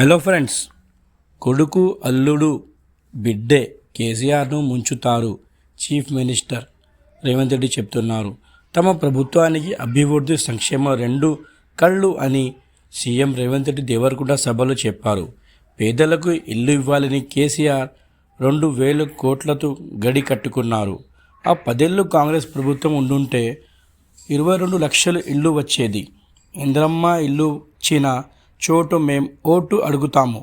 Hello friends కొడుకు అల్లుడు బిడ్డే కేసీఆర్ను ముంచుతారు. చీఫ్ మినిస్టర్ రేవంత్ రెడ్డి చెప్తున్నారు. తమ ప్రభుత్వానికి అభివృద్ధి సంక్షేమ రెండు కళ్ళు అని సీఎం రేవంత్ రెడ్డి దేవరకొండ సభలో చెప్పారు. పేదలకు ఇల్లు ఇవ్వాలని కేసీఆర్ రెండు వేల కోట్లతో గడి కట్టుకున్నారు. ఆ పదేళ్ళు కాంగ్రెస్ ప్రభుత్వం ఉండుంటే ఇరవై రెండు లక్షలు ఇల్లు వచ్చేది. ఇంద్రమ్మ ఇల్లు ఇచ్చిన చోటు మేం ఓటు అడుగుతాము.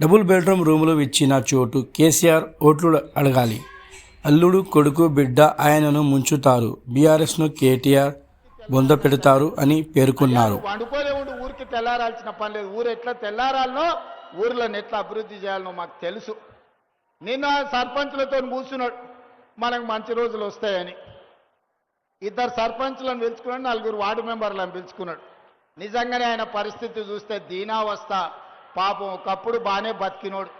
డబుల్ బెడ్రూమ్ రూములు ఇచ్చిన చోటు కేసీఆర్ ఓట్లు అడగాలి. అల్లుడు కొడుకు బిడ్డ ఆయనను ముంచుతారు. బీఆర్ఎస్ను కేటీఆర్ బొంద పెడతారు అని పేర్కొన్నారు. వండుకోలే ఊరికి తెల్లారాల్సిన పని లేదు. ఊరు ఎట్లా తెల్లారాలనో ఊర్లను ఎట్లా అభివృద్ధి చేయాలనో మాకు తెలుసు. నిన్న సర్పంచులతో కూర్చున్నాడు మనకు మంచి రోజులు వస్తాయని. ఇద్దరు సర్పంచులను పిలుచుకున్నాడు నలుగురు వార్డు మెంబర్లను పిలుచుకున్నాడు. నిజంగానే ఆయన పరిస్థితి చూస్తే దీనావస్థ. పాపం ఒకప్పుడు బాగానే బతికినోడు.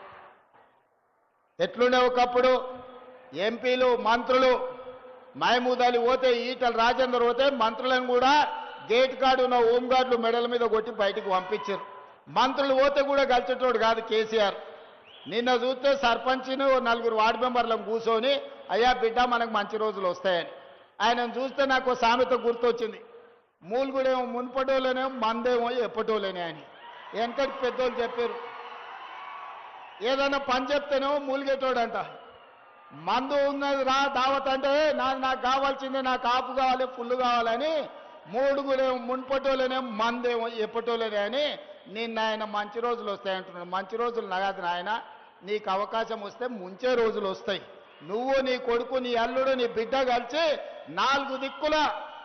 ఎట్లుండే ఒకప్పుడు? ఎంపీలు మంత్రులు మహమూద్ అలీ పోతే ఈటల రాజేందర్ పోతే మంత్రులను కూడా గేట్ కార్డు ఉన్న హోంగార్డులు మెడల మీద కొట్టి బయటకు పంపించారు. మంత్రులు పోతే కూడా గలిచేటోడు కాదు కేసీఆర్. నిన్న చూస్తే సర్పంచ్ను ఓ నలుగురు వార్డు మెంబర్లను కూర్చొని అయ్యా బిడ్డ మనకు మంచి రోజులు వస్తాయని. ఆయనను చూస్తే నాకు సామెత గుర్తొచ్చింది. మూలుగుడేమో మున్పటోలేనేమో మందేమో ఎప్పటోలేనే అని. వెనకటి పెద్దోళ్ళు చెప్పారు. ఏదైనా పని చెప్తేనేమో మూలిగేటోడంట. మందు ఉన్నది రా దావత్ అంటే నాకు నాకు కావాల్సింది నాకు ఆపు కావాలి ఫుల్ కావాలని మూడుగురేమో మున్పటోలేనే మందేమో ఎప్పటోలేనే అని నిన్న ఆయన మంచి రోజులు వస్తాయి అంటున్నాడు. మంచి రోజులు నగదు నాయన నీకు అవకాశం వస్తే ముంచే రోజులు వస్తాయి. నువ్వు నీ కొడుకు నీ అల్లుడు నీ బిడ్డ కలిసి నాలుగు దిక్కుల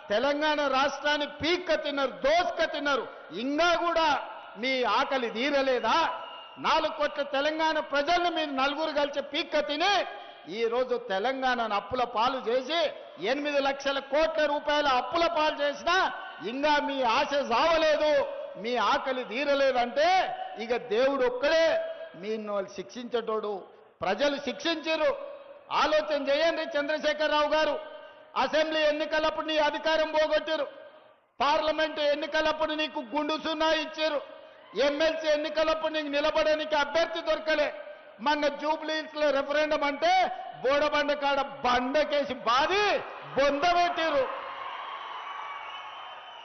తెలంగాణ రాష్ట్రాన్ని పీక్క తిన్నారు దోసుక తిన్నారు. ఇంకా కూడా మీ ఆకలి తీరలేదా? నాలుగు కోట్ల తెలంగాణ ప్రజల్ని మీరు నలుగురు కలిసి పీక్క తిని ఈరోజు తెలంగాణను అప్పుల పాలు చేసి ఎనిమిది లక్షల కోట్ల రూపాయల అప్పుల పాలు చేసినా ఇంకా మీ ఆశ సావలేదు మీ ఆకలి తీరలేదంటే ఇక దేవుడు ఒక్కడే మీను శిక్షించేటోడు. ప్రజలు శిక్షించరు ఆలోచన చేయండి చంద్రశేఖరరావు గారు. అసెంబ్లీ ఎన్నికలప్పుడు నీ అధికారం పోగొట్టారు. పార్లమెంటు ఎన్నికలప్పుడు నీకు గుండు సున్నా ఇచ్చారు. ఎమ్మెల్సీ ఎన్నికలప్పుడు నీకు నిలబడడానికి అభ్యర్థి దొరకలే. మొన్న జూబ్లీస్లో రెఫరెండం అంటే బోడబండ కాడ బండకేసి బాది బొంద పెట్టారు.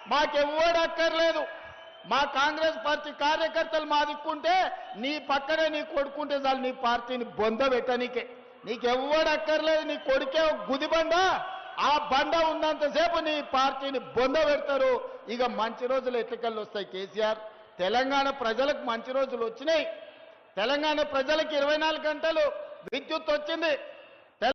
మాకెవ్వడు అక్కర్లేదు. మా కాంగ్రెస్ పార్టీ కార్యకర్తలు మా దిక్కుంటే నీ పక్కనే నీ కొడుకుంటే చాలు నీ పార్టీని బొంద పెట్టనీకే. నీకెవ్వడు అక్కర్లేదు నీ కొడుకే గుదిబండా గుదిబండ. ఆ బండ ఉన్నంతసేపు నీ పార్టీని బొంద పెడతారు. ఇక మంచి రోజులు ఎట్లకెళ్ళి వస్తాయి కేసీఆర్? తెలంగాణ ప్రజలకు మంచి రోజులు వచ్చినాయి. తెలంగాణ ప్రజలకు ఇరవై నాలుగు గంటలు విద్యుత్ వచ్చింది.